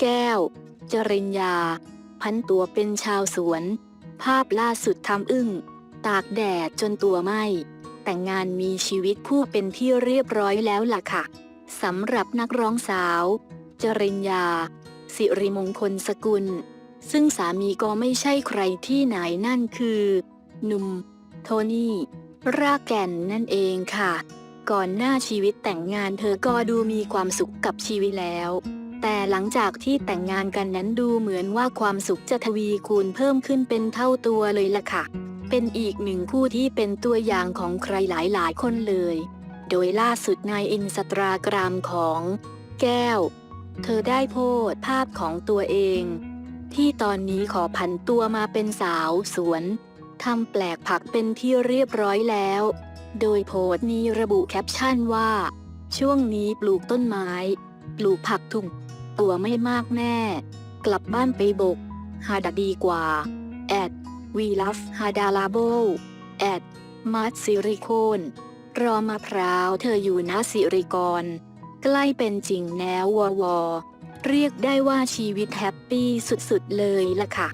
แก้ว จริญญา พันตัวเป็นชาวสวน ภาพล่าสุดทำอึ้ง ตากแดดจนตัวไหมแต่งงานมีชีวิตคู่เป็นที่เรียบร้อยแล้วล่ะค่ะสำหรับนักร้องสาว จริญญา สิริมงคลสกุล ซึ่งสามีก็ไม่ใช่ใครที่ไหนนั่นคือ หนุ่ม โทนี่ รากแก่นนั่นเองค่ะ ก่อนหน้าชีวิตแต่งงานเธอก็ดูมีความสุขกับชีวิตแล้ว แต่หลังจากที่แต่งงานกันนั้นดูเหมือนว่าความสุขจะทวีคูณเพิ่มขึ้นเป็นเท่าตัวเลยล่ะค่ะ เป็นอีกหนึ่งคู่ที่เป็นตัวอย่างของใครหลายๆ คนเลย โดยล่าสุดในอินสตาแกรมของ แก้ว เธอได้โพสภาพของตัวเอง ที่ตอนนี้ขอผันตัวมาเป็นสาวสวนทำแปลกผักเป็นที่เรียบร้อยแล้ว โดยโพสต์นี้ระบุแคปชั่นว่า ช่วงนี้ปลูกต้นไม้ ปลูกผักทุ่ง ตัวไม่มากแน่ กลับบ้านไปบก หาดาดีกว่าแอดวีลัฟฮาดาลาโบแอดมาร์ซิริโคนรอมะพร้าวเธออยู่นะสิริกร ใกล้เป็นจริงแนววอวอเรียกได้ว่าชีวิตแฮปปี้สุดๆเลยล่ะค่ะ